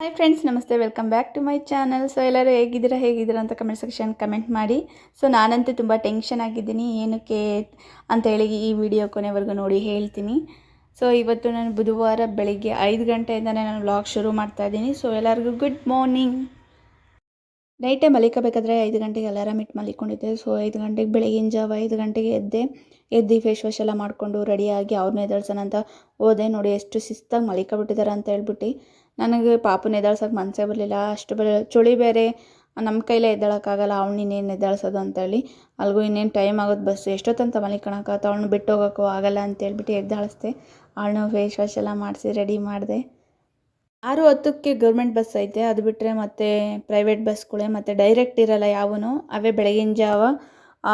Hi friends ನಮಸ್ತೆ. Welcome back to my channel so ಎಲ್ಲರೂ ಹೇಗಿದ್ದೀರಾ? ಹೇಗಿದ್ದೀರಾ ಅಂತ ಕಮೆಂಟ್ ಸೆಕ್ಷನ್ ಕಮೆಂಟ್ ಮಾಡಿ. ಸೊ ನಾನಂತೂ ತುಂಬ ಟೆನ್ಷನ್ ಆಗಿದ್ದೀನಿ. ಏನಕ್ಕೆ ಅಂತ ಹೇಳಿ ಈ ವಿಡಿಯೋ ಕೊನೆವರೆಗೂ ನೋಡಿ ಹೇಳ್ತೀನಿ. ಸೊ ಇವತ್ತು ನಾನು ಬುಧವಾರ ಬೆಳಿಗ್ಗೆ ಐದು ಗಂಟೆಯಿಂದಲೇ ನಾನು ವ್ಲಾಗ್ ಶುರು ಮಾಡ್ತಾ ಇದ್ದೀನಿ. ಸೊ ಎಲ್ಲರಿಗೂ ಗುಡ್ ಮಾರ್ನಿಂಗ್ ನೈಟೇ ಮಲಿಕಬೇಕಾದ್ರೆ ಐದು ಗಂಟೆಗೆ ಅಲಾರಾಮ್ ಮಲಿಕೊಂಡಿದ್ದೆ ಸೊ ಐದು ಗಂಟೆಗೆ ಬೆಳಗಿನ ಜಾವ ಐದು ಗಂಟೆಗೆ ಎದ್ದೆ. ಎದ್ದು ಫೇಸ್ ವಾಶ್ ಎಲ್ಲ ಮಾಡಿಕೊಂಡು ರೆಡಿಯಾಗಿ ಅವ್ರನ್ನ ಎದ್ದೇಳ್ಸೋಣ ಅಂತ ಹೋದೆ ನೋಡಿ, ಎಷ್ಟು ಶಿಸ್ತಾಗಿ ಮಲಿಕೊಬಿಟ್ಟಿದ್ದಾರೆ ಅಂತ ಹೇಳ್ಬಿಟ್ಟು. ನನಗೆ ಪಾಪನ ಎದ್ದೇಳ್ಸೋಕೆ ಮನಸ್ಸೇ ಬರಲಿಲ್ಲ. ಅಷ್ಟು ಬರ ಚಳಿ ಬೇರೆ. ನಮ್ಮ ಕೈಲೇ ಎದ್ದೇಳೋಕ್ಕಾಗಲ್ಲ. ಅವ್ನು ಇನ್ನೇನು ಎದ್ದೇಳ್ಸೋದು ಅಂತೇಳಿ. ಅಲ್ಗೂ ಇನ್ನೇನು ಟೈಮ್ ಆಗೋದು ಬಸ್. ಎಷ್ಟೊತ್ತಂತ ಮಲಿಕೊಳಕ್ಕಾಗತ್ತ ಅವಳನ್ನ ಬಿಟ್ಟು ಹೋಗೋಕ್ಕೂ ಆಗಲ್ಲ ಅಂತ ಹೇಳ್ಬಿಟ್ಟು ಎದ್ದೇಳಿಸ್ದೆ. ಅವಳನ್ನ ಫೇಸ್ ವಾಶ್ ಎಲ್ಲ ಮಾಡಿಸಿ ರೆಡಿ ಮಾಡಿದೆ. ಆರು ಹತ್ತಕ್ಕೆ ಗೌರ್ಮೆಂಟ್ ಬಸ್ ಐತೆ. ಅದು ಬಿಟ್ಟರೆ ಮತ್ತು ಪ್ರೈವೇಟ್ ಬಸ್ಗಳೇ ಮತ್ತು ಡೈರೆಕ್ಟ್ ಇರಲ್ಲ ಯಾವೂ ಅವೇ ಬೆಳಗಿನ ಜಾವ.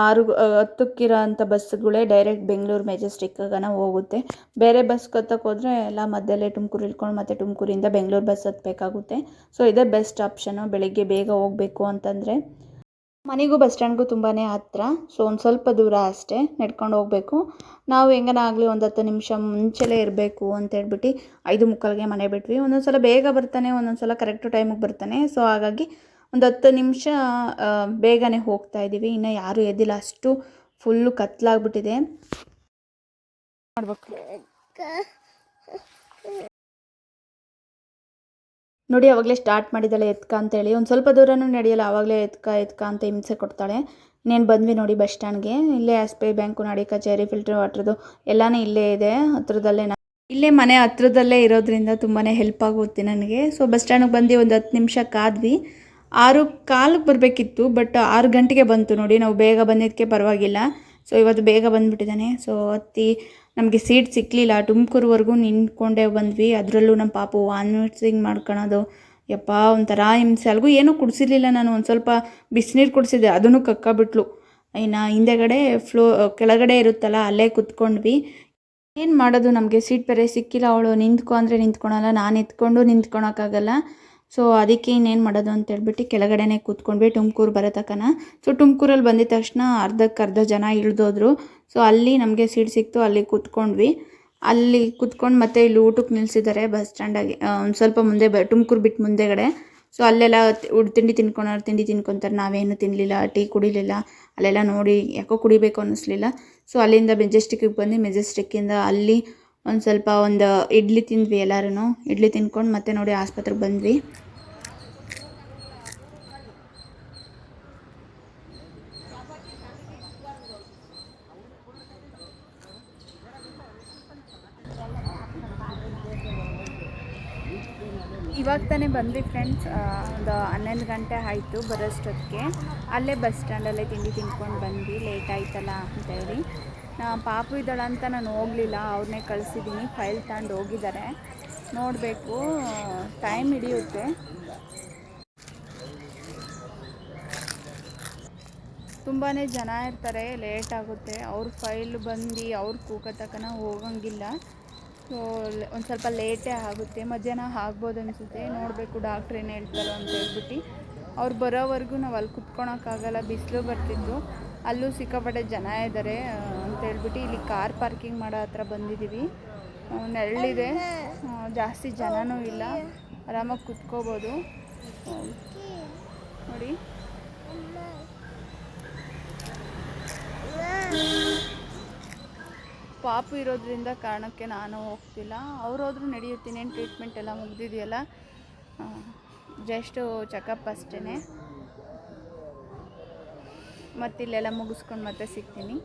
ಆರು ಹತ್ತಕ್ಕಿರೋ ಅಂಥ ಬಸ್ಗಳೇ ಡೈರೆಕ್ಟ್ ಬೆಂಗಳೂರು ಮೆಜೆಸ್ಟಿಕ್ಗನ ಹೋಗುತ್ತೆ. ಬೇರೆ ಬಸ್ ಹತ್ತಕ್ಕೆ ಹೋದರೆ ಎಲ್ಲ ಮಧ್ಯಲ್ಲೇ ತುಮಕೂರು ಇಳ್ಕೊಂಡು ಮತ್ತೆ ತುಮಕೂರಿಂದ ಬೆಂಗಳೂರು ಬಸ್ ಹತ್ತಬೇಕಾಗುತ್ತೆ ಸೊ, ಇದೇ ಬೆಸ್ಟ್ ಆಪ್ಷನು. ಬೆಳಿಗ್ಗೆ ಬೇಗ ಹೋಗಬೇಕು ಅಂತಂದರೆ. ಮನೆಗೂ ಬಸ್ ಸ್ಟ್ಯಾಂಡ್ಗೂ ತುಂಬಾ ಹತ್ತಿರ ಸೊ, ಒಂದು ಸ್ವಲ್ಪ ದೂರ ಅಷ್ಟೇ ನಡ್ಕೊಂಡು ಹೋಗಬೇಕು. ನಾವು ಹೆಂಗನ ಆಗಲಿ ಒಂದು ಹತ್ತು ನಿಮಿಷ ಮುಂಚೆಲೇ ಇರಬೇಕು ಅಂತ ಹೇಳ್ಬಿಟ್ಟು ಐದು ಮುಕ್ಕಾಲಿಗೆ ಮನೆ ಬಿಟ್ವಿ. ಒಂದೊಂದು ಸಲ ಬೇಗ ಬರ್ತಾನೆ ಒಂದೊಂದು ಸಲ ಕರೆಕ್ಟು ಟೈಮಿಗೆ ಬರ್ತಾನೆ. ಸೊ, ಹಾಗಾಗಿ ಒಂದು ಹತ್ತು ನಿಮಿಷ ಬೇಗನೆ ಹೋಗ್ತಾ ಇದ್ದೀವಿ. ಇನ್ನು ಯಾರೂ ಎದ್ದಿಲ್ಲ ಅಷ್ಟು ಫುಲ್ಲು ಕತ್ಲಾಗ್ಬಿಟ್ಟಿದೆ. ಮಾಡ್ಬೇಕು. ನೋಡಿ ಅವಾಗಲೇ ಸ್ಟಾರ್ಟ್ ಮಾಡಿದ್ದಾಳೆ ಎತ್ಕ ಅಂತೇಳಿ. ಒಂದು ಸ್ವಲ್ಪ ದೂರನೂ ನಡೆಯಲ್ಲ ಅವಾಗಲೇ ಎತ್ಕ ಎತ್ಕ ಅಂತ ಹಿಂಸೆ ಕೊಡ್ತಾಳೆ. ಇನ್ನೇನು ಬಂದ್ವಿ ನೋಡಿ ಬಸ್ ಸ್ಟ್ಯಾಂಡ್ಗೆ ಇಲ್ಲೇ ಎಸ್ ಬಿ ಐ ಬ್ಯಾಂಕು ನಾಡಿ ಕಚೇರಿ ಫಿಲ್ಟರ್ ವಾಟ್ರದ್ದು ಎಲ್ಲಾನು ಇಲ್ಲೇ ಇದೆ ಹತ್ರದಲ್ಲೇ ಇಲ್ಲೇ ಮನೆ ಹತ್ರದಲ್ಲೇ ಇರೋದ್ರಿಂದ ತುಂಬಾ ಹೆಲ್ಪ್ ಆಗುತ್ತೆ ನನಗೆ. ಸೊ ಬಸ್ ಸ್ಟ್ಯಾಂಡಿಗೆ ಬಂದು ಒಂದು ಹತ್ತು ನಿಮಿಷ ಕಾದ್ವಿ. ಆರು ಕಾಲಕ್ಕೆ ಬರಬೇಕಿತ್ತು ಬಟ್ ಆರು ಗಂಟೆಗೆ ಬಂತು ನೋಡಿ. ನಾವು ಬೇಗ ಬಂದಿದ್ದಕ್ಕೆ ಪರವಾಗಿಲ್ಲ. ಸೊ ಇವತ್ತು ಬೇಗ ಬಂದುಬಿಟ್ಟಿದ್ದಾನೆ. ಸೊ ಅತ್ತಿ ನಮಗೆ ಸೀಟ್ ಸಿಕ್ಕಲಿಲ್ಲ ತುಮಕೂರುವರೆಗೂ ನಿಂತ್ಕೊಂಡೇ ಬಂದ್ವಿ. ಅದರಲ್ಲೂ ನಮ್ಮ ಪಾಪು ವಾಮಿಟಿಂಗ್ ಮಾಡ್ಕೊಳೋದು. ಯಪ್ಪ, ಒಂಥರ ಹಿಂಸೆ. ಅಲ್ಗೂ ಏನೂ ಕುಡಿಸಿರ್ಲಿಲ್ಲ ನಾನು. ಒಂದು ಸ್ವಲ್ಪ ಬಿಸಿನೀರು ಕುಡಿಸಿದ್ದೆ. ಅದನ್ನು ಕಕ್ಕಾಬಿಟ್ಲು. ಇನ್ನು ಹಿಂದೆಗಡೆ ಫ್ಲೋ, ಕೆಳಗಡೆ ಇರುತ್ತಲ್ಲ, ಅಲ್ಲೇ ಕುತ್ಕೊಂಡ್ವಿ. ಏನು ಮಾಡೋದು? ನಮಗೆ ಸೀಟ್ ಬೇರೆ ಸಿಕ್ಕಿಲ್ಲ. ಅವಳು ನಿಂತ್ಕೊ ಅಂದರೆ ನಿಂತ್ಕೊಳಲ್ಲ. ನಾನು ಎತ್ಕೊಂಡು ನಿಂತ್ಕೊಳಕ್ಕಾಗಲ್ಲ. ಸೊ ಅದಕ್ಕೆ ಇನ್ನೇನು ಮಾಡೋದು ಅಂತ ಹೇಳ್ಬಿಟ್ಟು ಕೆಳಗಡೆನೆ ಕೂತ್ಕೊಂಡ್ವಿ. ತುಮಕೂರು ಬರೋ ತಕ್ಕನ ಸೊ ತುಮಕೂರಲ್ಲಿ ಬಂದಿದ ತಕ್ಷಣ ಅರ್ಧಕ್ಕೆ ಅರ್ಧ ಜನ ಇಳಿದೋದ್ರು. ಸೊ ಅಲ್ಲಿ ನಮಗೆ ಸೀಟ್ ಸಿಕ್ತು. ಅಲ್ಲಿ ಕೂತ್ಕೊಂಡ್ವಿ. ಅಲ್ಲಿ ಕೂತ್ಕೊಂಡು ಮತ್ತೆ ಇಲ್ಲಿ ಊಟಕ್ಕೆ ನಿಲ್ಲಿಸಿದ್ದಾರೆ ಬಸ್ ಸ್ಟ್ಯಾಂಡಾಗಿ ಒಂದು ಸ್ವಲ್ಪ ಮುಂದೆ ಬ, ತುಮಕೂರು ಬಿಟ್ಟು ಮುಂದೆಗಡೆ. ಸೊ ಅಲ್ಲೆಲ್ಲ ತಿಂಡಿ ತಿನ್ಕೊಳೋರು ತಿಂಡಿ ತಿನ್ಕೊತಾರೆ. ನಾವೇನು ತಿನ್ನಲಿಲ್ಲ ಟೀ ಕುಡಿಲಿಲ್ಲ. ಅಲ್ಲೆಲ್ಲ ನೋಡಿ ಯಾಕೋ ಕುಡಿಬೇಕು ಅನ್ನಿಸ್ಲಿಲ್ಲ. ಸೊ ಅಲ್ಲಿಂದ ಮೆಜೆಸ್ಟಿಕ್ಕಿಗೆ ಬಂದು ಮೆಜೆಸ್ಟಿಕ್ಕಿಂದ ಅಲ್ಲಿ ಒಂದು ಸ್ವಲ್ಪ ಒಂದು ಇಡ್ಲಿ ತಿಂದ್ವಿ ಎಲ್ಲರೂ ಇಡ್ಲಿ ತಿನ್ಕೊಂಡು ಮತ್ತೆ ನೋಡಿ ಆಸ್ಪತ್ರೆಗೆ ಬಂದ್ವಿ. ಇವಾಗ ತಾನೇ ಬಂದ್ವಿ ಫ್ರೆಂಡ್ಸ್. ಒಂದು ಹನ್ನೊಂದು ಗಂಟೆ ಆಯಿತು ಬರೋಷ್ಟೊತ್ತಿಗೆ. ಅಲ್ಲೇ ಬಸ್ ಸ್ಟ್ಯಾಂಡಲ್ಲೇ ತಿಂಡಿ ತಿಂದ್ಕೊಂಡು ಬಂದ್ವಿ. ಲೇಟ್ ಆಯ್ತಲ್ಲ ಅಂತೇಳಿ. ಪಾಪು ಇದ್ದಾಳೆ ಅಂತ ನಾನು ಹೋಗಲಿಲ್ಲ ಅವ್ರನ್ನೇ ಕಳಿಸಿದ್ದೀನಿ, ಫೈಲ್ ತಗೊಂಡು ಹೋಗಿದ್ದಾರೆ. ನೋಡಬೇಕು, ಟೈಮ್ ಹಿಡಿಯುತ್ತೆ. ತುಂಬಾ ಜನ ಇರ್ತಾರೆ, ಲೇಟ್ ಆಗುತ್ತೆ. ಅವ್ರ ಫೈಲ್ ಬಂದು ಅವ್ರ ಕೂಕ ತಕನ ಹೋಗಂಗಿಲ್ಲ. ಸೊ ಒಂದು ಸ್ವಲ್ಪ ಲೇಟೇ ಆಗುತ್ತೆ. ಮಧ್ಯಾಹ್ನ ಆಗ್ಬೋದು ಅನಿಸುತ್ತೆ. ನೋಡಬೇಕು ಡಾಕ್ಟ್ರ್ ಏನು ಹೇಳ್ತಾರೋ ಅಂತ ಹೇಳ್ಬಿಟ್ಟು. ಅವ್ರು ಬರೋವರೆಗೂ ನಾವು ಅಲ್ಲಿ ಕುತ್ಕೊಳಕ್ಕಾಗಲ್ಲ ಬಿಸಿಲು ಬರ್ತಿತ್ತು. ಅಲ್ಲೂ ಸಿಕ್ಕಾಪಟ್ಟೆ ಜನ ಇದ್ದಾರೆ. ಅಂತ ಹೇಳ್ಬಿಟ್ಟು ಇಲ್ಲಿ ಕಾರ್ ಪಾರ್ಕಿಂಗ್ ಮಾಡೋ ಹತ್ರ ಬಂದಿದ್ದೀವಿ. ನೆರಳಿದೆ. ಜಾಸ್ತಿ ಜನನೂ ಇಲ್ಲ. ಆರಾಮಾಗಿ ಕುತ್ಕೋಬೋದು. ನೋಡಿ. ಪಾಪು ಇರೋದ್ರಿಂದ ಕಾರಣಕ್ಕೆ ನಾನು ಹೋಗ್ತಿಲ್ಲ. ಅವ್ರೋದ್ರೂ ನಡೆಯುತ್ತೀನಿ. ಏನು ಟ್ರೀಟ್ಮೆಂಟ್ ಎಲ್ಲ ಮುಗ್ದಿದೆಯಲ್ಲ? ಜಸ್ಟು ಚೆಕಪ್ ಅಷ್ಟೇ ಮತ್ತಿಲ್ಲೆಲ್ಲ ಮುಗಿಸ್ಕೊಂಡು ಮತ್ತೆ ಸಿಗ್ತೀನಿ.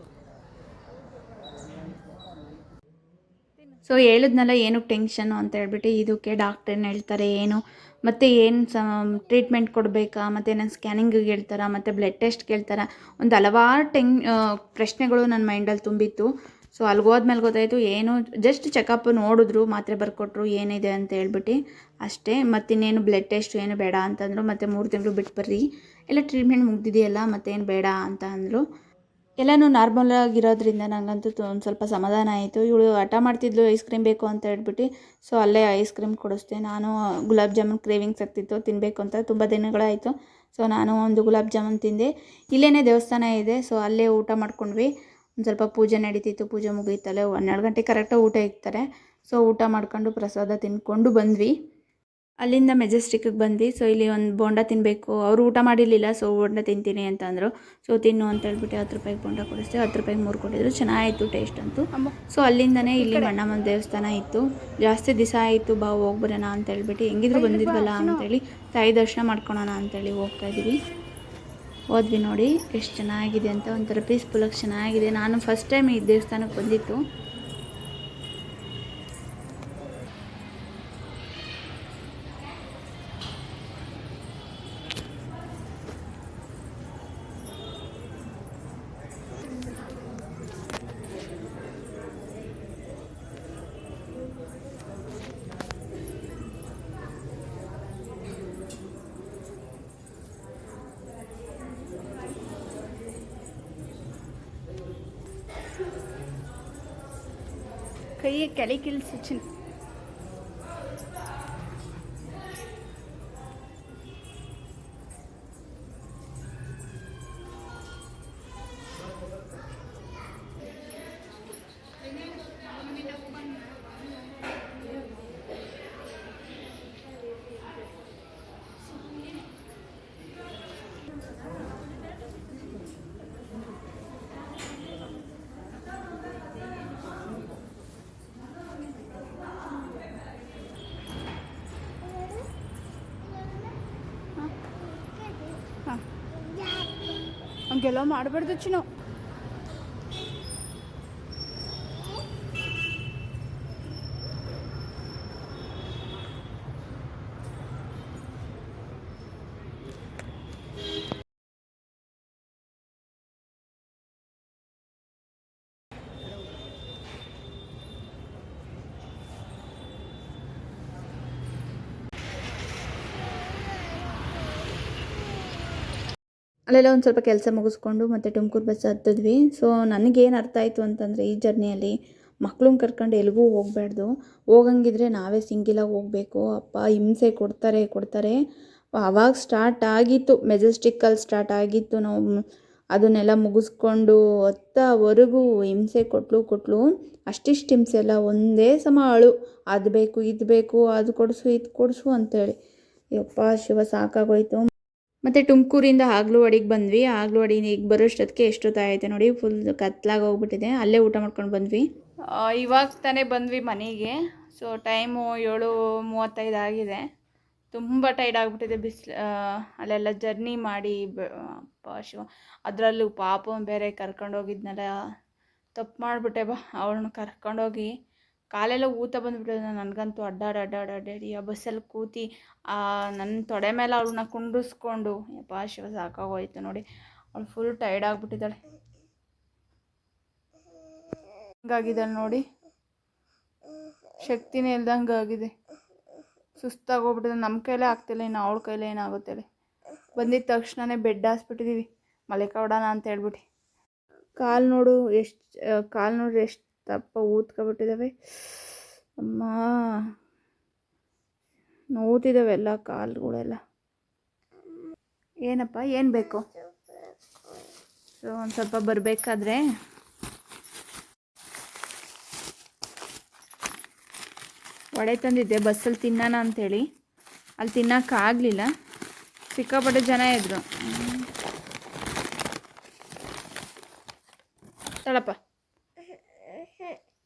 ಸೊ ಹೇಳಿದ್ನಲ್ಲ ಏನಕ್ಕೆ ಟೆನ್ಷನು ಅಂತ ಹೇಳ್ಬಿಟ್ಟು ಇದಕ್ಕೆ ಡಾಕ್ಟ್ರೇನು ಹೇಳ್ತಾರೆ, ಏನು ಮತ್ತು ಏನು ಸ ಟ್ರೀಟ್ಮೆಂಟ್ ಕೊಡಬೇಕಾ, ಮತ್ತು ನನ್ನ ಸ್ಕ್ಯಾನಿಂಗಿಗೆ ಹೇಳ್ತಾರಾ, ಮತ್ತು ಬ್ಲಡ್ ಟೆಸ್ಟ್ ಕೇಳ್ತಾರಾ ಒಂದು ಹಲವಾರು ಟೆನ್ ಪ್ರಶ್ನೆಗಳು ನನ್ನ ಮೈಂಡಲ್ಲಿ ತುಂಬಿತ್ತು. ಸೊ ಅಲ್ಲಿಗೆ ಹೋದ್ಮೇಲೆ ಗೊತ್ತಾಯಿತು, ಏನು ಜಸ್ಟ್ ಚೆಕಪ್ ನೋಡಿದ್ರು, ಮಾತ್ರೆ ಬರ್ಕೊಟ್ರು, ಏನಿದೆ ಅಂತ ಹೇಳ್ಬಿಟ್ಟು ಅಷ್ಟೇ. ಮತ್ತಿನ್ನೇನು ಬ್ಲಡ್ ಟೆಸ್ಟ್ ಏನು ಬೇಡ ಅಂತಂದರು, ಮತ್ತು ಮೂರು ತಿಂಗಳು ಬಿಟ್ಟು ಬರ್ರಿ. ಎಲ್ಲ ಟ್ರೀಟ್ಮೆಂಟ್ ಮುಗ್ದಿದೆಯಲ್ಲ, ಮತ್ತೇನು ಬೇಡ ಅಂತ ಅಂದರು. ಎಲ್ಲನೂ ನಾರ್ಮಲ್ ಆಗಿರೋದ್ರಿಂದ ನನಗಂತೂ ಒಂದು ಸ್ವಲ್ಪ ಸಮಾಧಾನ ಆಯಿತು. ಇವಳು ಹಠ ಮಾಡ್ತಿದ್ಲು ಐಸ್ ಕ್ರೀಮ್ ಬೇಕು ಅಂತ ಹೇಳ್ಬಿಟ್ಟು ಸೊ ಅಲ್ಲೇ ಐಸ್ ಕ್ರೀಮ್ ಕೊಡಿಸ್ದೆ. ನಾನು ಗುಲಾಬ್ ಜಾಮೂನ್ ಕ್ರೇವಿಂಗ್ಸ್ ಆಗ್ತಿತ್ತು ತಿನ್ನಬೇಕು ಅಂತ ತುಂಬ ದಿನಗಳಾಯಿತು. ಸೊ ನಾನು ಒಂದು ಗುಲಾಬ್ ಜಾಮೂನ್ ತಿಂದೆ. ಇಲ್ಲೇ ದೇವಸ್ಥಾನ ಇದೆ ಸೊ ಅಲ್ಲೇ ಊಟ ಮಾಡ್ಕೊಂಡ್ವಿ. ಒಂದು ಸ್ವಲ್ಪ ಪೂಜೆ ನಡೀತಿತ್ತು, ಪೂಜೆ ಮುಗೀತಲ್ಲೇ ಹನ್ನೆರಡು ಗಂಟೆ ಕರೆಕ್ಟಾಗಿ ಊಟ ಇಕ್ತಾರೆ. ಸೊ ಊಟ ಮಾಡ್ಕೊಂಡು ಪ್ರಸಾದ ತಿನ್ಕೊಂಡು ಬಂದ್ವಿ. ಅಲ್ಲಿಂದ ಮೆಜೆಸ್ಟಿಕ್ಕಿಗೆ ಬಂದ್ವಿ. ಸೊ ಇಲ್ಲಿ ಒಂದು ಬೋಂಡ ತಿನ್ನಬೇಕು ಅವರು ಊಟ ಮಾಡಿರಲಿಲ್ಲ ಸೊ ಬೋಂಡ ತಿಂತೀನಿ ಅಂತ ಅಂದರು ಸೊ ತಿನ್ನು ಅಂತ ಹೇಳ್ಬಿಟ್ಟು ಹತ್ತು ರೂಪಾಯಿಗೆ ಬೋಂಡ ಕೊಡಿಸ್ತೀವಿ ಹತ್ತು ರೂಪಾಯಿಗೆ ಮೂರು ಕೊಟ್ಟಿದ್ರು ಚೆನ್ನಾಗಿತ್ತು ಟೇಸ್ಟ್ ಅಂತೂ. ಸೊ ಅಲ್ಲಿಂದನೇ ಇಲ್ಲಿ ಅಣ್ಣಮ್ಮನ ದೇವಸ್ಥಾನ ಇತ್ತು. ಜಾಸ್ತಿ ದಿವಸ ಆಯಿತು ಬಾ ಹೋಗ್ಬರೋಣ ಅಂತ ಹೇಳ್ಬಿಟ್ಟು ಹೆಂಗಿದ್ರು ಬಂದಿದ್ವಲ್ಲ ಅಂತೇಳಿ. ತಾಯಿ ದರ್ಶನ ಮಾಡ್ಕೊಳೋಣ ಅಂತೇಳಿ ಹೋಗ್ತಾ ಇದ್ದೀವಿ. ಹೋದ್ವಿ ನೋಡಿ ಎಷ್ಟು ಚೆನ್ನಾಗಿದೆ ಅಂತ. ಒಂಥರ ಪೀಸ್ಫುಲ್ಲಾಗಿ ಚೆನ್ನಾಗಿದೆ. ನಾನು ಫಸ್ಟ್ ಟೈಮ್ ಈ ದೇವಸ್ಥಾನಕ್ಕೆ ಬಂದಿತ್ತು கை கலைக்கில் சச்சின் అంకెలా మాడబెడుతున్నావు ಅಲ್ಲೆಲ್ಲ ಒಂದು ಸ್ವಲ್ಪ ಕೆಲಸ ಮುಗಿಸ್ಕೊಂಡು ಮತ್ತೆ ತುಮಕೂರು ಬಸ್ ಹತ್ತಿದ್ವಿ. ಸೊ ನನಗೇನು ಅರ್ಥ ಆಯಿತು ಅಂತಂದರೆ ಈ ಜರ್ನಿಯಲ್ಲಿ ಮಕ್ಳನ್ನ ಕರ್ಕೊಂಡು ಎಲ್ಲಿಗೂ ಹೋಗಬಾರ್ದು ಹೋಗಂಗಿದ್ರೆ ನಾವೇ ಸಿಂಗಿಲಾಗಿ ಹೋಗಬೇಕು. ಅಪ್ಪ ಹಿಂಸೆ ಕೊಡ್ತಾರೆ ಕೊಡ್ತಾರೆ. ಆವಾಗ ಸ್ಟಾರ್ಟ್ ಆಗಿತ್ತು. ಮೆಜೆಸ್ಟಿಕ್ಕಲ್ಲಿ ಸ್ಟಾರ್ಟ್ ಆಗಿತ್ತು. ನಾವು ಅದನ್ನೆಲ್ಲ ಮುಗಿಸ್ಕೊಂಡು ಹೊತ್ತವರೆಗೂ ಹಿಂಸೆ ಕೊಟ್ಲು ಕೊಟ್ಲು. ಅಷ್ಟಿಷ್ಟು ಹಿಂಸೆ ಎಲ್ಲ ಒಂದೇ ಸಮ ಅಳು. ಅದು ಬೇಕು, ಇದು ಬೇಕು, ಅದು ಕೊಡಿಸು, ಇದು ಕೊಡಿಸು ಅಂತೇಳಿ. ಯಪ್ಪ, ಶಿವ ಸಾಕಾಗೋಯ್ತು. ಮತ್ತು ತುಮಕೂರಿಂದ ಆಗ್ಲುವಾಡಿಗೆ ಬಂದ್ವಿ. ಆಗ್ಲುವಾಡಿ ಈಗ ಬರೋಷ್ಟೊತ್ತಿಗೆ ಎಷ್ಟೊತ್ತಾಗೈತೆ ನೋಡಿ ಫುಲ್ ಕತ್ಲಾಗಿ ಹೋಗ್ಬಿಟ್ಟಿದೆ. ಅಲ್ಲೇ ಊಟ ಮಾಡ್ಕೊಂಡು ಬಂದ್ವಿ. ಇವಾಗ ತಾನೇ ಬಂದ್ವಿ ಮನೆಗೆ. ಸೊ ಟೈಮು ಏಳು ಮೂವತ್ತೈದು ಆಗಿದೆ. ತುಂಬ ಟೈರ್ಡ್ ಆಗಿಬಿಟ್ಟಿದೆ ಬಿಸಿಲು ಅಲ್ಲೆಲ್ಲ ಜರ್ನಿ ಮಾಡಿ ಶಿವ. ಅದರಲ್ಲೂ ಪಾಪ ಬೇರೆ ಕರ್ಕೊಂಡೋಗಿದ್ನಲ್ಲ ತಪ್ಪು ಮಾಡಿಬಿಟ್ಟೆ ಬಾ, ಅವಳನ್ನ ಕರ್ಕೊಂಡೋಗಿ. ಕಾಲೆಲ್ಲ ಊತ ಬಂದುಬಿಟ್ಟಿದೆ. ನನಗಂತೂ ಅಡ್ಡಾಡಿ ಅಡ್ಡಾಡಿ ಅಡ್ಡಾಡಿ ಆ ಬಸ್ಸಲ್ಲಿ ಕೂತಿ ನನ್ನ ತೊಡೆ ಮೇಲೆ ಅವಳನ್ನ ಕುಂಡಿಸ್ಕೊಂಡು ಯಪ್ಪ ಶಿವ ಸಾಕಾಗೋಯ್ತು ನೋಡಿ. ಅವಳು ಫುಲ್ ಟೈರ್ಡ್ ಆಗಿಬಿಟ್ಟಿದ್ದಾಳೆ. ಹಿಂಗಾಗಿದ್ದಾಳೆ ನೋಡಿ. ಶಕ್ತಿನೇ ಇಲ್ದಂಗೆ ಆಗಿದೆ. ಸುಸ್ತಾಗಿ ಹೋಗ್ಬಿಟ್ಟಿದೆ ನಮ್ಮ ಕೈಲೇ ಆಗ್ತಿಲ್ಲ, ಇನ್ನು ಅವಳ ಕೈಲೇ ಏನಾಗುತ್ತೆ. ಬಂದಿದ್ದ ತಕ್ಷಣನೇ ಬೆಡ್ ಹಾಸ್ಬಿಟ್ಟಿದ್ದೀವಿ ಮಲಿಕೌಡನ ಅಂತ ಹೇಳ್ಬಿಟ್ಟು. ಕಾಲು ನೋಡು, ಎಷ್ಟು, ಕಾಲು ನೋಡ್ರಿ ಎಷ್ಟು ದಪ್ಪ ಊದ್ಕೊಬಿಟ್ಟಿದ್ದಾವೆ. ಅಮ್ಮ. ನೋತಿದ್ದಾವೆ ಎಲ್ಲ ಕಾಲುಗಳೆಲ್ಲ. ಏನಪ್ಪ, ಏನು ಬೇಕು? ಸೊ, ಒಂದು ಸ್ವಲ್ಪ ಬರಬೇಕಾದ್ರೆ. ವಡೆ ತಂದಿದ್ದೆ, ಬಸ್ಸಲ್ಲಿ ತಿನ್ನೋಣ ಅಂಥೇಳಿ. ಅಲ್ಲಿ ತಿನ್ನೋಕ್ಕಾಗಲಿಲ್ಲ. ಸಿಕ್ಕಾಪಟ್ಟೆ ಜನ ಇದ್ರು.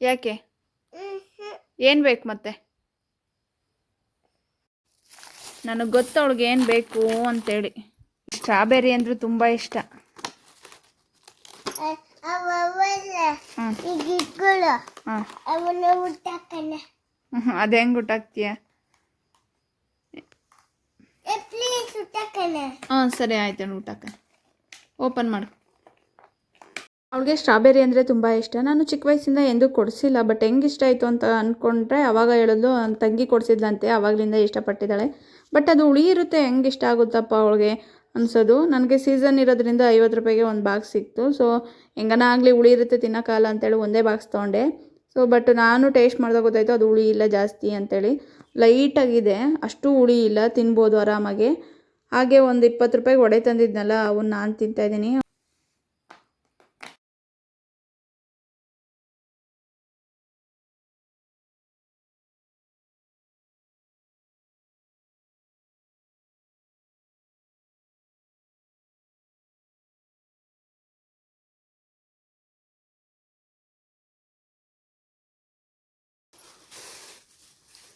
ಯಾಕೆ? ಏನು ಬೇಕು ಮತ್ತೆ? ನನಗೆ ಗೊತ್ತು ಅವಳಿಗೆ ಏನು ಬೇಕು ಅಂತೇಳಿ. ಸ್ಟ್ರಾಬೆರಿ ಅಂದ್ರೆ ತುಂಬ ಇಷ್ಟ. ಅದು ಹೆಂಗೆ ಹುಟ್ಟಾಕಣ ಹಾಂ ಸರಿ ಆಯ್ತು ಊಟಕ್ಕೆ ಓಪನ್ ಮಾಡು. ಅವಳಿಗೆ ಸ್ಟ್ರಾಬೆರಿ ಅಂದರೆ ತುಂಬ ಇಷ್ಟ. ನಾನು ಚಿಕ್ಕ ವಯಸ್ಸಿಂದ ಎಂದೂ ಕೊಡಿಸಿಲ್ಲ ಬಟ್ ಹೆಂಗೆ ಇಷ್ಟ ಆಯಿತು ಅಂತ ಅಂದ್ಕೊಂಡ್ರೆ ಅವಾಗ ಹೇಳಿದ್ಲು ನನ್ನ ತಂಗಿ ಕೊಡಿಸಿದ್ಲಂತೆ ಆವಾಗಲಿಂದ ಇಷ್ಟಪಟ್ಟಿದ್ದಾಳೆ. ಬಟ್ ಅದು ಹುಳಿ ಇರುತ್ತೆ, ಹೆಂಗೆ ಇಷ್ಟ ಆಗುತ್ತಪ್ಪ ಅವಳಿಗೆ ಅನ್ಸೋದು. ನನಗೆ ಸೀಸನ್ ಇರೋದ್ರಿಂದ ಐವತ್ತು ರೂಪಾಯಿಗೆ ಒಂದು ಬಾಕ್ಸ್ ಸಿಕ್ತು. ಸೊ ಹೆಂಗನ ಆಗಲಿ ಹುಳಿ ಇರುತ್ತೆ, ತಿನ್ನೋಕ್ಕಾಗಲ್ಲ ಅಂತೇಳಿ ಒಂದೇ ಬಾಕ್ಸ್ ತೊಗೊಂಡೆ. ಸೊ ಬಟ್ ನಾನು ಟೇಸ್ಟ್ ಮಾಡಿದಾಗ ಗೊತ್ತಾಯಿತು, ಅದು ಹುಳಿ ಇಲ್ಲ ಜಾಸ್ತಿ ಅಂತೇಳಿ. ಲೈಟಾಗಿದೆ ಅಷ್ಟು ಹುಳಿ ಇಲ್ಲ, ತಿನ್ಬೋದು ಆರಾಮಾಗಿ. ಹಾಗೆ ಒಂದು ಇಪ್ಪತ್ತು ರೂಪಾಯಿಗೆ ಒಡೆ ತಂದಿದ್ನಲ್ಲ, ಅವನ್ನ ನಾನು ತಿಂತಾಯಿದ್ದೀನಿ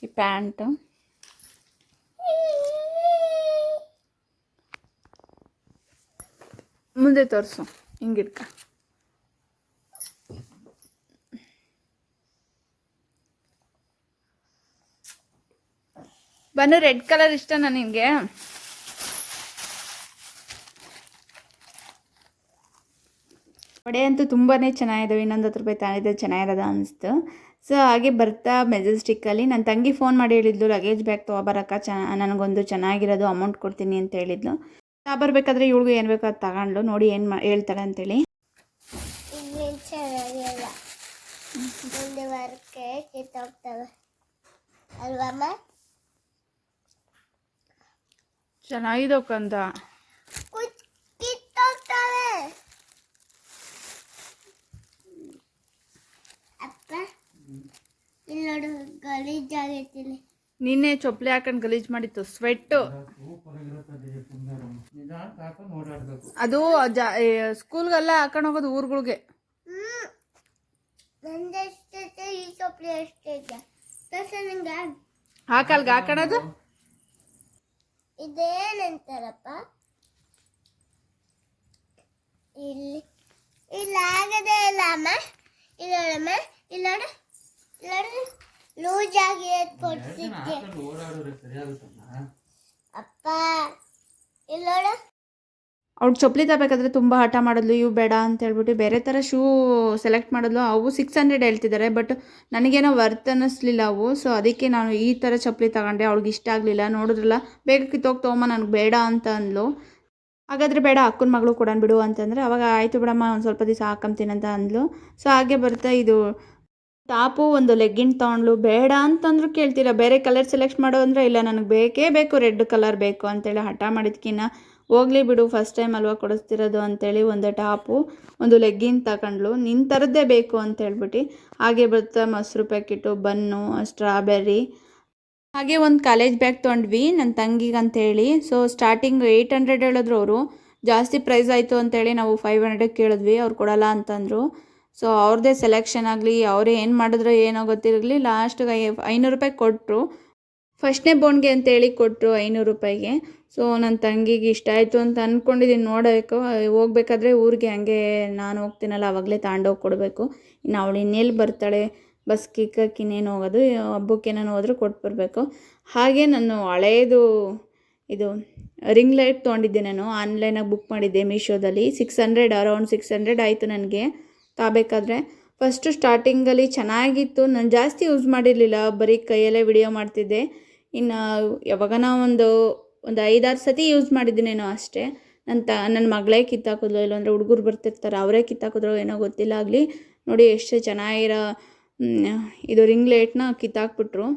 ಈ ಪ್ಯಾಂಟು. ಮುಂದೆ ತೋರಿಸು ಹಿಂಗಿಡ್ಕ ಬನ್ನು ರೆಡ್ ಕಲರ್ ಇಷ್ಟನಾ ನಿನಗೆ? ಒಡೆ ಅಂತೂ ತುಂಬಾ ಚೆನ್ನಾಗಿದ್ದಾವೆ ಇನ್ನೊಂದು ಹತ್ತು ರೂಪಾಯಿ ತಾನಿದ್ರೆ ಚೆನ್ನಾಗಿರೋದ ಅನಿಸ್ತು. ಸೊ ಹಾಗೆ ಬರ್ತಾ ಮೆಜೆಸ್ಟಿಕ್ಕಲ್ಲಿ ನನ್ನ ತಂಗಿ ಫೋನ್ ಮಾಡಿ ಹೇಳಿದ್ಲು ಲಗೇಜ್ ಬ್ಯಾಗ್ ತೊಗೊಬರಕ್ಕ ಚ ನನಗೊಂದು ಚೆನ್ನಾಗಿರೋದು ಅಮೌಂಟ್ ಕೊಡ್ತೀನಿ ಅಂತ ಹೇಳಿದ್ಲು. ತಾ ಬರಬೇಕಾದ್ರೆ ಇವಳಿಗೂ ಏನು ಬೇಕೋ ಅದು ತಗೊಂಡ್ಲು ನೋಡಿ ಏನು ಮಾ ಹೇಳ್ತಾಳೆ ಅಂತೇಳಿ. ಚೆನ್ನಾಗಿದೆ ಕಂದ. ಅಪ್ಪ? ಇಲ್ಲಿ ಗಲೀಜಾಗೈತಿಲ್ಲಿ ನಿನ್ನೆ ಚೊಪ್ಪಲಿ ಹಾಕೊಂಡು ಗಲೀಜ್ ಮಾಡಿತ್ತು ಸ್ವೆಟ್ಟು ಅದು ಸ್ಕೂಲ್ಗೆಲ್ಲ ಹಾಕೊಂಡು ಹೋಗೋದು ಊರುಗಳಿಗೆ. ಹಾಕಲ್ಗೆ ಹಾಕೊಳ್ಳೋದು ಇದೇನಂತಾರಪ್ಪ ಇಲ್ಲಿ. ಇಲ್ಲ ಆಗದೆ ಇಲ್ಲ ಅಮ್ಮ. ಇಲ್ಲಮ್ಮ ಇಲ್ಲೋಡ ಇಲ್ಲೋಡ. ಲೂಸ್ ಆಗಿ ಕೊಡ್ಸಿದ್ದೆ ಅಪ್ಪ ಇಲ್ಲೋಡ ಅವ್ಳು ಚಪ್ಪಲಿ ತಗೋಬೇಕಾದ್ರೆ ತುಂಬ ಹಠ ಮಾಡಿದ್ಲು ಇವು ಬೇಡ ಅಂತ ಹೇಳ್ಬಿಟ್ಟು ಬೇರೆ ಥರ ಶೂ ಸೆಲೆಕ್ಟ್ ಮಾಡಿದ್ಲು. ಅವು ಸಿಕ್ಸ್ ಹಂಡ್ರೆಡ್ ಹೇಳ್ತಿದ್ದಾರೆ ಬಟ್ ನನಗೇನೋ ವರ್ತ್ ಅನ್ನಿಸ್ಲಿಲ್ಲ ಅವು. ಸೊ ಅದಕ್ಕೆ ನಾನು ಈ ಥರ ಚಪ್ಪಲಿ ತಗೊಂಡೆ. ಅವ್ಳಿಗೆ ಇಷ್ಟ ಆಗಲಿಲ್ಲ. ನೋಡಿದ್ರಲ್ಲ ಬೇಗ ಕಿತ್ತೋಗಿ ತೊಗೊಂಬ ನನಗೆ ಬೇಡ ಅಂತ ಅಂದ್ಲು. ಹಾಗಾದರೆ ಬೇಡ ಅಕ್ಕನ ಮಗಳು ಕೊಡೋಣ ಬಿಡು ಅಂತಂದರೆ ಅವಾಗ ಆಯಿತು ಬಿಡಮ್ಮ ಒಂದು ಸ್ವಲ್ಪ ದಿವಸ ಹಾಕೊಂತೀನಿ ಅಂತ ಅಂದ್ಲು. ಸೊ ಹಾಗೆ ಬರ್ತಾ ಇದು ಟಾಪು, ಒಂದು ಲೆಗ್ಗಿನ್ ತೊಗೊಂಡ್ಲು ಬೇಡ ಅಂತಂದ್ರು ಕೇಳ್ತೀರ? ಬೇರೆ ಕಲರ್ ಸೆಲೆಕ್ಟ್ ಮಾಡೋ ಅಂದರೆ ಇಲ್ಲ, ನನಗೆ ಬೇಕೇ ಬೇಕು, ರೆಡ್ ಕಲರ್ ಬೇಕು ಅಂತೇಳಿ ಹಠ ಮಾಡಿದ್ಕಿನ್ನ ಹೋಗ್ಲಿ ಬಿಡು ಫಸ್ಟ್ ಟೈಮ್ ಅಲ್ವಾ ಕೊಡಿಸ್ತಿರೋದು ಅಂತೇಳಿ ಒಂದು ಟಾಪು, ಒಂದು ಲೆಗ್ಗಿನ್ ತಗೊಂಡ್ಲು ನಿನ್ನ ಥರದ್ದೇ ಬೇಕು ಅಂತ ಹೇಳ್ಬಿಟ್ಟು, ಹಾಗೆ ಬರುತ್ತೆ ಮೊಸರು ಪ್ಯಾಕೆಟು, ಬನ್ನು ಸ್ಟ್ರಾಬೆರಿ ಹಾಗೆ ಒಂದು ಕಾಲೇಜ್ ಬ್ಯಾಗ್ ತೊಗೊಂಡ್ವಿ ನನ್ನ ತಂಗಿಗೆ ಅಂತೇಳಿ ಸೊ ಸ್ಟಾರ್ಟಿಂಗ್ ಏಯ್ಟ್ ಹಂಡ್ರೆಡ್ ಹೇಳಿದ್ರು ಅವರು, ಜಾಸ್ತಿ ಪ್ರೈಸ್ ಆಯಿತು ಅಂತೇಳಿ ನಾವು ಫೈವ್ ಹಂಡ್ರೆಡ್ ಕೇಳಿದ್ವಿ, ಅವ್ರು ಕೊಡಲ್ಲ ಅಂತಂದರು. ಸೊ ಅವ್ರದ್ದೇ ಸೆಲೆಕ್ಷನ್ ಆಗಲಿ, ಅವರೇ ಏನು ಮಾಡಿದ್ರು ಏನೋ ಗೊತ್ತಿರಲಿ ಲಾಸ್ಟಿಗೆ ಐನೂರು ರೂಪಾಯಿ ಕೊಟ್ಟರು ಫಸ್ಟ್ನೇ ಬೋನ್ಗೆ ಅಂತೇಳಿ ಕೊಟ್ಟರು ಐನೂರು ರೂಪಾಯಿಗೆ. ಸೊ ನನ್ನ ತಂಗಿಗೆ ಇಷ್ಟ ಆಯಿತು ಅಂತ ಅಂದ್ಕೊಂಡಿದ್ದೀನಿ ನೋಡಬೇಕು. ಹೋಗ್ಬೇಕಾದ್ರೆ ಊರಿಗೆ ಹಂಗೆ ನಾನು ಹೋಗ್ತೀನಲ್ಲ ಆವಾಗಲೇ ತಾಂಡೋಗಿ ಕೊಡಬೇಕು. ಇನ್ನು ಅವಳು ಇನ್ನೆಲ್ಲಿ ಬರ್ತಾಳೆ, ಬಸ್ ಕಿಕ್ಕಕ್ಕೆ ಇನ್ನೇನು ಹೋಗೋದು, ಹಬ್ಬಕ್ಕೆ ನಾನು ಹೋದ್ರೆ ಕೊಟ್ಟು ಬರಬೇಕು ಹಾಗೆ ನಾನು ಹಳೇದು ಇದು ರಿಂಗ್ ಲೈಟ್ ತೊಗೊಂಡಿದ್ದೆ ನಾನು. ಆನ್ಲೈನಾಗಿ ಬುಕ್ ಮಾಡಿದ್ದೆ ಮೀಶೋದಲ್ಲಿ six hundred around six hundred ಆಯಿತು ನನಗೆ. ತಗೋಬೇಕಾದ್ರೆ ಫಸ್ಟು ಸ್ಟಾರ್ಟಿಂಗಲ್ಲಿ ಚೆನ್ನಾಗಿತ್ತು. ನಾನು ಜಾಸ್ತಿ ಯೂಸ್ ಮಾಡಿರಲಿಲ್ಲ. ಬರೀ ಕೈಯಲ್ಲೇ ವಿಡಿಯೋ ಮಾಡ್ತಿದ್ದೆ. ಇನ್ನು ಯಾವಾಗನ ಒಂದು ಒಂದು ಐದಾರು ಸತಿ ಯೂಸ್ ಮಾಡಿದ್ದೀನೇನೋ ಅಷ್ಟೇ. ನನ್ನ ತ ನನ್ನ ಮಗಳೇ ಕಿತ್ತಾಕಿದ್ಲು ಇಲ್ಲಾಂದರೆ ಹುಡುಗರು ಬರ್ತಿರ್ತಾರೆ. ಅವರೇ ಕಿತ್ತಾಕಿದ್ರು ಏನೋ ಗೊತ್ತಿಲ್ಲ. ಆಗಲಿ ನೋಡಿ ಎಷ್ಟು ಚೆನ್ನಾಗಿರೋ ಇದು ರಿಂಗ್ ಲೈಟ್ನ ಕಿತ್ತಾಕ್ಬಿಟ್ರು.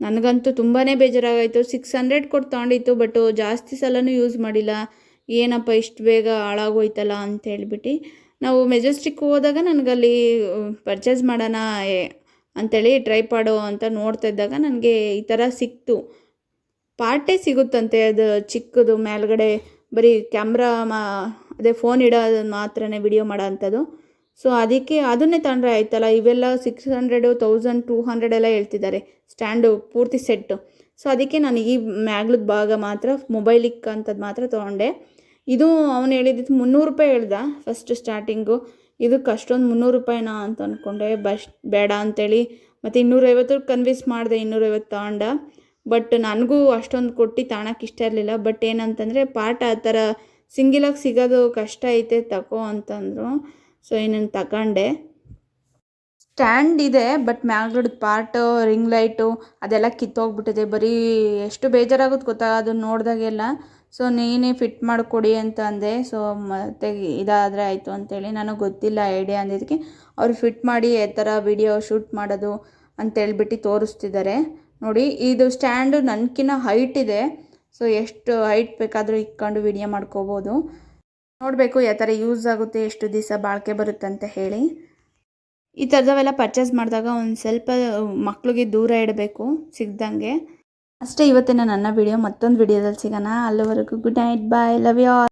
ನನಗಂತೂ ತುಂಬಾ ಬೇಜಾರಾಗಾಯಿತು. ಸಿಕ್ಸ್ ಹಂಡ್ರೆಡ್ ಕೊಟ್ಟು ತೊಗೊಂಡಿತ್ತು ಬಟ್ ಜಾಸ್ತಿ ಸಲನೂ ಯೂಸ್ ಮಾಡಿಲ್ಲ. ಏನಪ್ಪ ಇಷ್ಟು ಬೇಗ ಹಾಳಾಗೋಯ್ತಲ್ಲ ಅಂತ ಹೇಳ್ಬಿಟ್ಟು. ನಾವು ಮೆಜೆಸ್ಟಿಕ್ ಹೋದಾಗ ನನಗಲ್ಲಿ ಪರ್ಚೇಸ್ ಮಾಡೋಣ ಅಂಥೇಳಿ ಟ್ರೈ ಪಾಡೋ ಅಂತ ನೋಡ್ತಾ ಇದ್ದಾಗ ನನಗೆ ಈ ಥರ ಸಿಕ್ತು. ಪಾರ್ಟೇ ಸಿಗುತ್ತಂತೆ, ಅದು ಚಿಕ್ಕದು, ಮೇಲ್ಗಡೆ ಬರೀ ಕ್ಯಾಮ್ರಾ ಮಾ, ಅದೇ ಫೋನ್ ಇಡೋದು ಮಾತ್ರನೇ ವಿಡಿಯೋ ಮಾಡೋ ಅಂಥದ್ದು ಸೊ ಅದಕ್ಕೆ ಅದನ್ನೇ ತಂದರೆ ಆಯ್ತಲ್ಲ, ಇವೆಲ್ಲ six hundred thousand two hundred ಎಲ್ಲ ಹೇಳ್ತಿದ್ದಾರೆ ಸ್ಟ್ಯಾಂಡು ಪೂರ್ತಿ ಸೆಟ್ಟು ಸೊ ಅದಕ್ಕೆ ನಾನು ಈ ಮ್ಯಾಗ್ಲದ ಭಾಗ ಮಾತ್ರ ಮೊಬೈಲ್ ಅಂಥದ್ದು ಮಾತ್ರ ತೊಗೊಂಡೆ. ಇದು ಅವನು ಹೇಳಿದ್ದು ಮುನ್ನೂರು ರೂಪಾಯಿ ಹೇಳ್ದ ಫಸ್ಟ್ ಸ್ಟಾರ್ಟಿಂಗು ಇದಕ್ಕೆ ಅಷ್ಟೊಂದು ಮುನ್ನೂರು ರೂಪಾಯಿನಾ ಅಂತ ಅಂದ್ಕೊಂಡೆ ಬಸ್ ಬೇಡ ಅಂತೇಳಿ ಮತ್ತು ಇನ್ನೂರೈವತ್ತು ಕನ್ವಿನ್ಸ್ ಮಾಡಿದೆ, ಇನ್ನೂರೈವತ್ತು ತಗೊಂಡ. ಬಟ್ ನನಗೂ ಅಷ್ಟೊಂದು ಕೊಟ್ಟು ತಾಣಕ್ಕೆ ಇಷ್ಟ ಇರಲಿಲ್ಲ. ಬಟ್ ಏನಂತಂದರೆ ಪಾರ್ಟ್ ಆ ಥರ ಸಿಂಗಿಲಾಗಿ ಸಿಗೋದು ಕಷ್ಟ ಐತೆ ತಗೋ ಅಂತಂದರು. ಸೊ ಇನ್ನೊಂದು ತಗೊಂಡೆ. ಸ್ಟ್ಯಾಂಡ್ ಇದೆ ಬಟ್ ಮ್ಯಾಗ್ಲಡ್ ಪಾರ್ಟು ರಿಂಗ್ ಲೈಟು ಅದೆಲ್ಲ ಕಿತ್ತೋಗ್ಬಿಟ್ಟಿದೆ. ಬರೀ ಎಷ್ಟು ಬೇಜಾರಾಗುತ್ತೆ ಗೊತ್ತಾ? ಅದನ್ನ ನೋಡಿದಾಗೆಲ್ಲ. ಸೊ ನೀನೇ ಫಿಟ್ ಮಾಡಿಕೊಡಿ ಅಂತ ಅಂದೆ. ಸೊ ಮತ್ತೆ ಇದಾದರೆ ಆಯಿತು ಅಂತೇಳಿ ನನಗೆ ಗೊತ್ತಿಲ್ಲ ಐಡಿಯಾ ಅಂದಿದ್ದಕ್ಕೆ ಅವ್ರು ಫಿಟ್ ಮಾಡಿ ಈ ಥರ ವಿಡಿಯೋ ಶೂಟ್ ಮಾಡೋದು ಅಂತೇಳ್ಬಿಟ್ಟು ತೋರಿಸ್ತಿದ್ದಾರೆ ನೋಡಿ, ಇದು ಸ್ಟ್ಯಾಂಡು ನನಗಿನ್ನ ಹೈಟ್ ಇದೆ. ಸೊ ಎಷ್ಟು ಹೈಟ್ ಬೇಕಾದರೂ ಇಟ್ಕೊಂಡು ವಿಡಿಯೋ ಮಾಡ್ಕೋಬೋದು. ನೋಡಬೇಕು ಯಾವ ಥರ ಯೂಸ್ ಆಗುತ್ತೆ, ಎಷ್ಟು ದಿವಸ ಬಾಳಿಕೆ ಬರುತ್ತೆ ಅಂತ ಹೇಳಿ. ಈ ಥರದವೆಲ್ಲ ಪರ್ಚೇಸ್ ಮಾಡಿದಾಗ ಒಂದು ಸ್ವಲ್ಪ ಮಕ್ಳಿಗೆ ದೂರ ಇಡಬೇಕು, ಸಿಗ್ದಂಗೆ. ಅಷ್ಟೇ ಇವತ್ತಿನ ನನ್ನ ವಿಡಿಯೋ ಮತ್ತೊಂದು ವಿಡಿಯೋದಲ್ಲಿ ಸಿಗೋಣ. ಅಲ್ಲಿವರೆಗೂ good night bye love you all